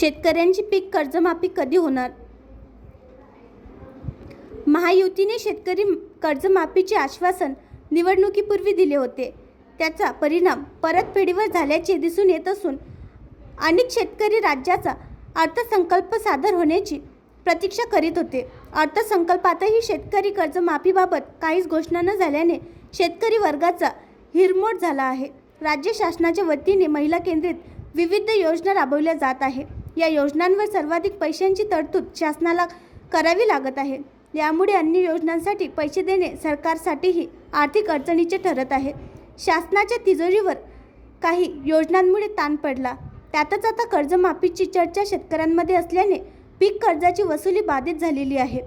शेतकऱ्यांची पीक कर्जमाफी कधी होणार? महायुतीने शेतकरी कर्जमाफीचे आश्वासन निवडणुकीपूर्वी दिले होते. त्याचा परिणाम परतफेडीवर झाल्याचे दिसून येत असून अनेक शेतकरी राज्याचा अर्थसंकल्प सादर होण्याची प्रतीक्षा करीत होते. अर्थसंकल्पातही शेतकरी कर्जमाफीबाबत काहीच घोषणा न झाल्याने शेतकरी वर्गाचा हिरमोड झाला आहे. राज्य शासनाच्या वतीने महिला केंद्रित विविध योजना राबवल्या जात आहे. या योजनांवर सर्वाधिक पैशांची तरतूद शासनाला करावी लागत आहे. यामुळे अन्य योजनांसाठी पैसे देणे सरकारसाठीही आर्थिक अडचणीचे ठरत आहे. शासनाच्या तिजोरीवर काही योजनांमुळे ताण पडला. त्यातच आता कर्जमाफीची चर्चा शेतकऱ्यांमध्ये असल्याने पीक कर्जाची वसुली बाधित झालेली आहे.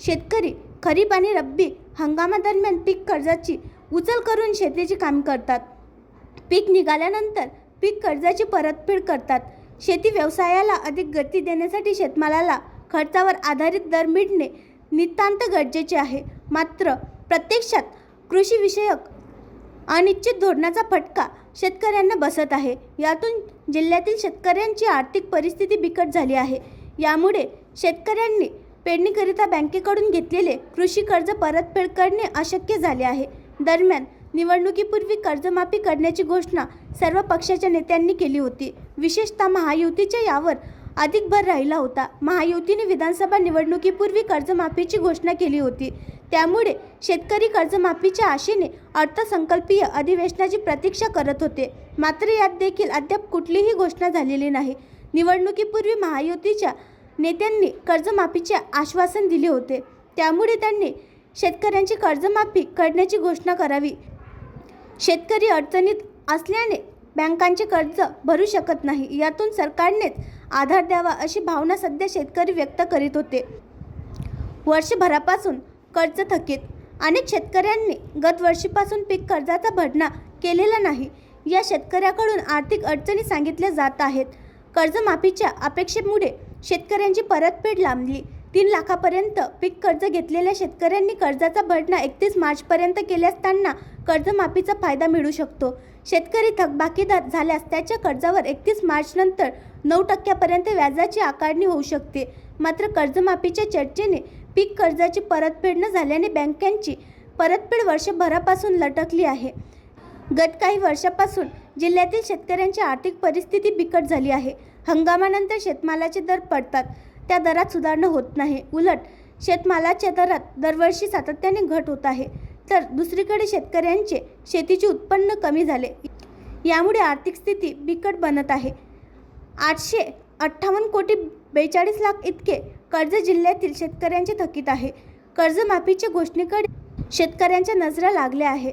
शेतकरी खरीप आणि रब्बी हंगामादरम्यान पीक कर्जाची उचल करून शेतीची काम करतात. पीक निघाल्यानंतर पीक कर्जाची परतफेड करतात. शेती व्यवसायाला अधिक गती देण्यासाठी शेतमालाला खर्चावर आधारित दर मिळणे नितांत गरजेचे आहे. मात्र प्रत्यक्षात कृषीविषयक अनिश्चित धोरणाचा फटका शेतकऱ्यांना बसत आहे. यातून जिल्ह्यातील शेतकऱ्यांची आर्थिक परिस्थिती बिकट झाली आहे. यामुळे शेतकऱ्यांनी पेरणीकरिता बँकेकडून घेतलेले कृषी कर्ज परतफेड करणे अशक्य झाले आहे. दरम्यान निवडणुकीपूर्वी कर्जमाफी करण्याची घोषणा सर्व पक्षाच्या नेत्यांनी केली होती. विशेषतः महायुतीच्या यावर अधिक भर राहिला होता. महायुतीने विधानसभा निवडणुकीपूर्वी कर्जमाफीची घोषणा केली होती. त्यामुळे शेतकरी कर्जमाफीच्या आशेने अर्थसंकल्पीय अधिवेशनाची प्रतीक्षा करत होते. मात्र यात देखील अद्याप कुठलीही घोषणा झालेली नाही. निवडणुकीपूर्वी महायुतीच्या नेत्यांनी कर्जमाफीचे आश्वासन दिले होते. त्यामुळे त्यांनी शेतकऱ्यांची कर्जमाफी करण्याची घोषणा करावी. शेतकरी अडचणीत असल्याने बँकांचे कर्ज भरू शकत नाही. यातून सरकारनेच आधार द्यावा अशी भावना सध्या शेतकरी व्यक्त करीत होते. वर्षभरापासून कर्ज थकीत. अनेक शेतकऱ्यांनी गत वर्षीपासून पीक कर्जाचा भरणा केलेला नाही. या शेतकऱ्याकडून आर्थिक अडचणी सांगितल्या जात आहेत. कर्जमाफीच्या अपेक्षेमुळे शेतकऱ्यांची परतफेड लांबली. तीन लाखापर्यंत पीक कर्ज घेतलेल्या शेतकऱ्यांनी कर्जाचा भरणा एकतीस मार्चपर्यंत केल्यास त्यांना कर्जमाफीचा फायदा मिळू शकतो. शेतकरी थकबाकीदार झाल्यास त्याच्या कर्जावर एकतीस मार्चनंतर नऊ टक्क्यापर्यंत व्याजाची आकारणी होऊ शकते. मात्र कर्जमाफीच्या चर्चेने पीक कर्जाची परतफेड न झाल्याने बँकांची परतफेड वर्षभरापासून लटकली आहे. गत काही वर्षापासून जिल्ह्यातील शेतकऱ्यांची आर्थिक परिस्थिती बिकट झाली आहे. हंगामानंतर शेतमालाचे दर पडतात. त्या दरात सुधारणा होत नाही. उलट शेतमालाच्या दरात दरवर्षी सातत्याने घट होत आहे. तर दुसरीकडे शेतकऱ्यांचे शेतीचे उत्पन्न कमी झाले. यामुळे आर्थिक स्थिती बिकट बनत आहे. आठशे अठ्ठावन्न कोटी बेचाळीस लाख इतके कर्ज जिल्ह्यातील शेतकऱ्यांचे थकीत आहे. कर्जमाफीच्या घोषणेकडे शेतकऱ्यांच्या नजरा लागल्या आहे